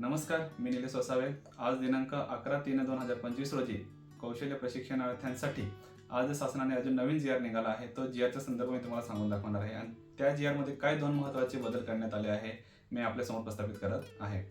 नमस्कार मी निलेश वसावे. आज दिनांक अकरा तीन दोन हजार पंचवीस रोजी कौशल्य प्रशिक्षणार्थ्यांसाठी आज शासनाने अजून नवीन जी आर निघाला आहे तो जी आरच्या संदर्भ मी तुम्हाला सांगून दाखवणार आहे. आणि त्या जी आरमध्ये काय दोन महत्त्वाचे बदल करण्यात आले आहे मी आपल्यासमोर प्रस्थापित करत आहे.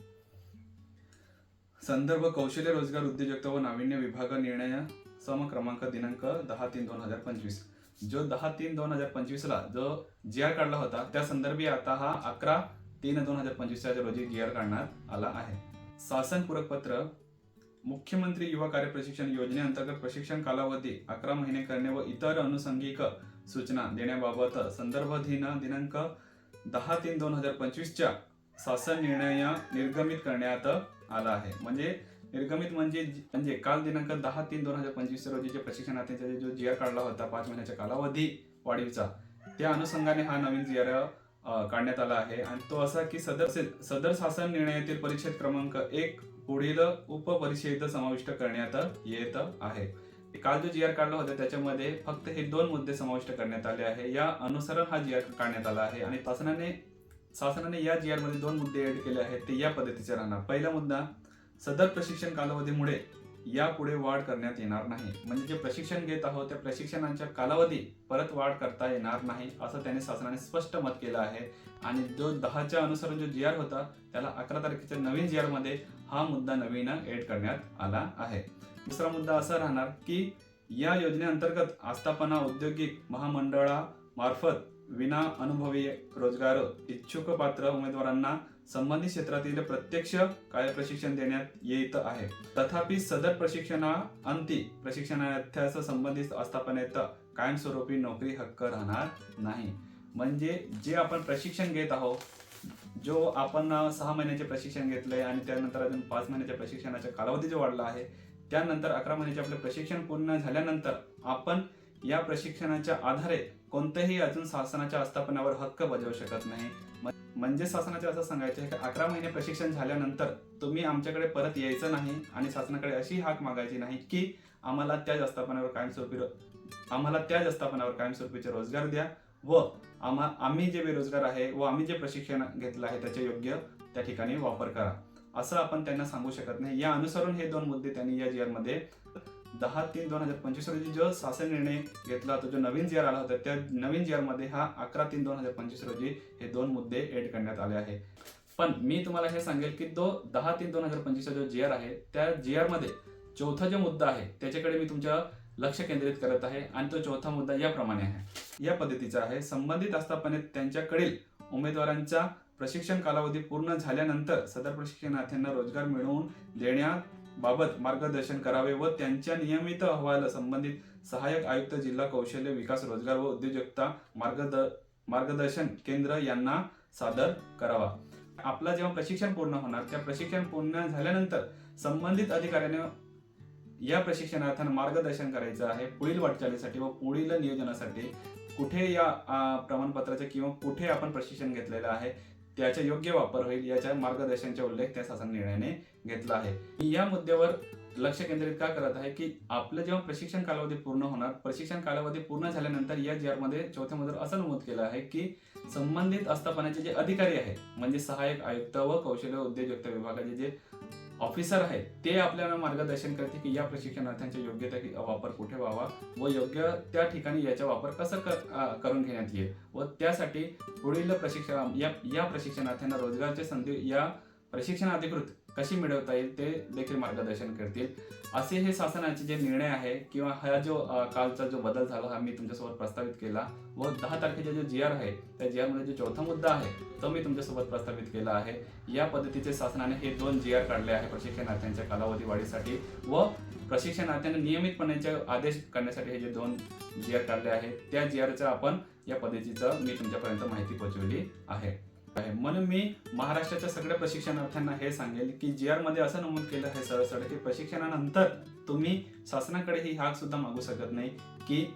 संदर्भ कौशल्य रोजगार उद्योजकता व नाविन्य विभाग निर्णय सम क्रमांक दिनांक दहा तीन दोन हजार पंचवीस. जो दहा तीन दोन हजार पंचवीसला जो जी आर काढला होता त्या संदर्भी आता हा अकरा तीन दोन हजार पंचवीसच्या रोजी गिअर काढण्यात आला आहे. शासन पूरक पत्र मुख्यमंत्री युवा कार्य प्रशिक्षण योजनेअंतर्गत प्रशिक्षण कालावधी अकरा महिने करणे व इतर अनुषंगिक सूचना देण्याबाबत संदर्भाधीन दिनांक दहा तीन दोन हजार पंचवीसच्या शासन निर्णय निर्गमित करण्यात आला आहे. म्हणजे निर्गमित म्हणजे म्हणजे काल दिनांक दहा तीन दोन हजार पंचवीस रोजी जे प्रशिक्षणार्थींचा जो जी आर काढला होता पाच महिन्याच्या कालावधी वाढीचा त्या अनुषंगाने हा नवीन जी आर काढण्यात आला आहे. आणि तो असा की सदर सदर शासन निर्णयातील परिच्छेद क्रमांक एक पुढील उपपरिच्छेद समाविष्ट करण्यात येत आहे. काल जो जी आर काढला होता त्याच्यामध्ये फक्त हे दोन मुद्दे समाविष्ट करण्यात आले आहे. या अनुसरण हा जी आर काढण्यात आला आहे. आणि शासनाने शासनाने या जी आरमध्ये दोन मुद्दे ऍड केले आहेत ते या पद्धतीचे राहणार. पहिला मुद्दा सदर प्रशिक्षण कालावधीमुळे यापुढे वाढ करण्यात येणार नाही. म्हणजे जे प्रशिक्षण घेत आहोत त्या प्रशिक्षणाच्या कालावधी परत वाढ करता येणार नाही असं त्याने शासनाने स्पष्ट मत केलं आहे. आणि जो दहाच्या अनुसार जो जी आर होता त्याला अकरा तारखेच्या नवीन जी आरमध्ये हा मुद्दा नवीन एड करण्यात आला आहे. दुसरा मुद्दा असा राहणार की या योजनेअंतर्गत आस्थापना औद्योगिक महामंडळामार्फत विना अनुभवी रोजगार इच्छुक पात्र उमेदवारांना संबंधित क्षेत्रातील प्रत्यक्ष कार्यप्रशिक्षण देण्यात येत आहे. तथापि सदर प्रशिक्षणा अंती प्रशिक्षणार्थ्यास संबंधित आस्थापनेत कायमस्वरूपी नोकरी हक्क राहणार नाही. म्हणजे जे आपण प्रशिक्षण घेत आहोत जो आपण सहा महिन्याचे प्रशिक्षण घेतलंय आणि त्यानंतर अजून पाच महिन्याच्या प्रशिक्षणाचा कालावधी जो वाढला आहे त्यानंतर अकरा महिन्याचे आपले प्रशिक्षण पूर्ण झाल्यानंतर आपण या प्रशिक्षणाच्या आधारे कोणत्याही अजून शासनाच्या आस्थापनावर हक्क बजावू शकत नाही. म्हणजे शासनाचे असं सांगायचं आहे की अकरा महिने प्रशिक्षण झाल्यानंतर तुम्ही आमच्याकडे परत यायचं नाही आणि शासनाकडे अशी हाक मागायची नाही की आम्हाला त्याच आस्थापनावर कायमस्वरूपी आम्हाला त्याच आस्थापनावर कायमस्वरूपीचे रोजगार द्या व आम्हा आम्ही जे बेरोजगार आहे व आम्ही जे प्रशिक्षण घेतलं आहे त्याचे योग्य त्या ठिकाणी वापर करा. असं आपण त्यांना सांगू शकत नाही. या अनुसरून हे दोन मुद्दे त्यांनी या जी मध्ये दहा तीन दोन हजार पंचवीस रोजी जो शासन निर्णय घेतला होता जो नवीन जी आर आला होता त्या नवीन जी आरमध्ये हा अकरा तीन दोन हजार पंचवीस रोजी हे दोन मुद्दे एड करण्यात आले आहे पण मी तुम्हाला हे सांगेल की तो दहा तीन दोन हजार पंचवीसचा जो जी आर आहे त्या जी आरमध्ये चौथा जो मुद्दा आहे त्याच्याकडे मी तुमच्या लक्ष केंद्रित करत आहे आणि तो चौथा मुद्दा याप्रमाणे आहे. या पद्धतीचा आहे. संबंधित आस्थापनेत त्यांच्याकडील उमेदवारांचा प्रशिक्षण कालावधी पूर्ण झाल्यानंतर सदर प्रशिक्षणार्थ्यांना रोजगार मिळवून बाबत मार्गदर्शन करावे व त्यांच्या नियमित अहवाल संबंधित सहाय्यक आयुक्त जिल्हा कौशल्य विकास रोजगार व उद्योजकता मार्गद मार्गदर्शन केंद्र यांना सादर करावा. आपला जेव्हा प्रशिक्षण पूर्ण होणार त्या प्रशिक्षण पूर्ण झाल्यानंतर संबंधित अधिकाऱ्याने या प्रशिक्षणार्थ्यांना मार्गदर्शन करायचं आहे. पुढील वाटचालीसाठी व पुढील नियोजनासाठी कुठे या प्रमाणपत्राचे किंवा कुठे आपण प्रशिक्षण घेतलेलं आहे त्याचा योग्य वापर होईल याच्या मार्गदर्शनचा उल्लेख त्या शासन निर्णयाने घेतला आहे. मी या मुद्द्यावर लक्ष केंद्रित का करत आहे की आपलं जेव्हा प्रशिक्षण कालावधी पूर्ण होणार प्रशिक्षण कालावधी पूर्ण झाल्यानंतर या जी आरमध्ये चौथ्या मुद्द्यावर असं नमूद केलं आहे की संबंधित आस्थापनाचे जे अधिकारी आहेत म्हणजे सहाय्यक आयुक्त व कौशल्य उद्योजकता विभागाचे जे ऑफिसर आहेत ते आपल्याला मार्गदर्शन करते की या प्रशिक्षणार्थ्यांचा योग्य त्या वापर कुठे व्हावा व योग्य त्या ठिकाणी याचा वापर कसं कर- करून घेण्यात येईल व त्यासाठी पुढील प्रशिक्षण या या प्रशिक्षणार्थ्यांना रोजगारची संधी या प्रशिक्षण अधिकृत कशी मिळवता येईल ते देखील मार्गदर्शन करतील. असे हे शासनाचे जे निर्णय आहे किंवा हा जो कालचा जो बदल झाला हा मी तुमच्यासोबत प्रस्तावित केला व दहा तारखेचा जो जी आर आहे त्या जी आरमध्ये जो चौथा मुद्दा आहे तो मी तुमच्यासोबत प्रस्तावित केला आहे. या पद्धतीचे शासनाने हे दोन जी आर काढले आहे प्रशिक्षणार्थ्यांच्या कालावधी वाढीसाठी व प्रशिक्षणार्थ्यांना नियमितपणेचे आदेश करण्यासाठी हे जे दोन जी आर काढले आहेत त्या जी आरचा आपण या पद्धतीचं मी तुमच्यापर्यंत माहिती पोहोचवली आहे. आहे. म्हणून मी महाराष्ट्राच्या सगळ्या प्रशिक्षणार्थ्यांना हे सांगेल की जी आरमध्ये असं नमूद केलं आहे सरळ की प्रशिक्षणानंतर तुम्ही शासनाकडे ही हाक सुद्धा मागू शकत नाही की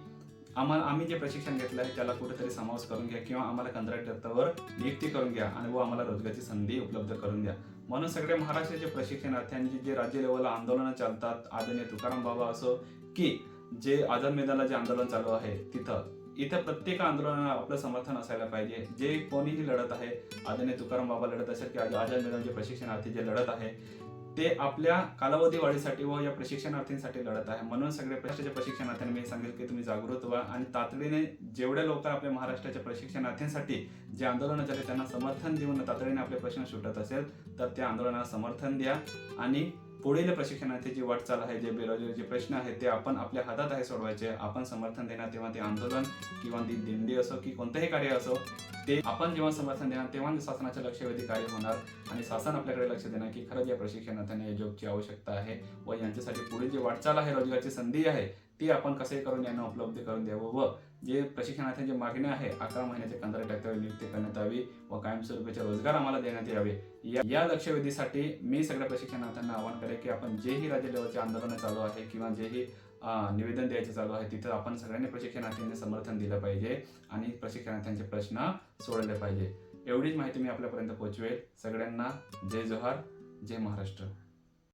आम्हाला आम्ही जे प्रशिक्षण घेतलं आहे त्याला कुठेतरी समावेश करून घ्या किंवा आम्हाला कंत्राटदारावर नियुक्ती करून घ्या आणि व आम्हाला रोजगारची संधी उपलब्ध करून द्या. म्हणून सगळे महाराष्ट्राचे प्रशिक्षणार्थ्यांची जे राज्य लेवलला आंदोलनं चालतात आदरणीय तुकाराम बाबा असो की जे आझाद मैदानाला जे आंदोलन चालू आहे तिथं इथं प्रत्येक आंदोलनाला आपलं समर्थन असायला पाहिजे. जे कोणीही लढत आहे आदरणीय तुकाराम बाबा लढत असेल की आझाद मैदानचे प्रशिक्षणार्थी जे लढत आहे ते आपल्या कालावधी वाढीसाठी व या प्रशिक्षणार्थींसाठी लढत आहे. म्हणून सगळे प्रशासनाच्या प्रशिक्षणार्थ्यांनी मी सांगेल की तुम्ही जागृत व्हा आणि तातडीने जेवढे लोक आपल्या महाराष्ट्राच्या प्रशिक्षणार्थींसाठी जे आंदोलन झाले त्यांना समर्थन देऊन तातडीने आपले प्रश्न सुटत असेल तर त्या आंदोलनाला समर्थन द्या आणि पुढील प्रशिक्षणाची जी वाटचाल आहे जे बेरोजगारीचे प्रश्न आहेत ते आपण आपल्या हातात आहे सोडवायचे. आपण समर्थन देणार तेव्हा ते आंदोलन किंवा ती दिंडी असो की कोणतंही कार्य असो ते आपण जेव्हा समर्थन देणार तेव्हा शासनाच्या लक्षवेधी कार्य होणार. आणि शासन आपल्याकडे लक्ष देणार की खरंच या प्रशिक्षणार्थ्यांना या जॉबची आवश्यकता आहे व यांच्यासाठी पुढील जी वाटचाल आहे रोजगारची संधी आहे ती आपण कसे करून यांना उपलब्ध करून द्यावं व जे प्रशिक्षणार्थ्यांची मागणी आहे अकरा महिन्याचे कंत्राट टॅक्टर नियुक्ती करण्यात यावी व कायमस्वरूपीचे रोजगार आम्हाला देण्यात यावे. या- या लक्षवेधीसाठी मी सगळ्या प्रशिक्षणार्थ्यांना आवाहन करेल की आपण जेही राज्य लेवलचे आंदोलन चालू आहे किंवा जेही निवेदन द्यायचे चालू आहे तिथं आपण सगळ्यांनी प्रशिक्षणार्थींनी समर्थन दिलं पाहिजे आणि प्रशिक्षणार्थ्यांचे प्रश्न सोडवले पाहिजे. एवढीच माहिती मी आपल्यापर्यंत पोहोचवेल. सगळ्यांना जय जोहार जय महाराष्ट्र.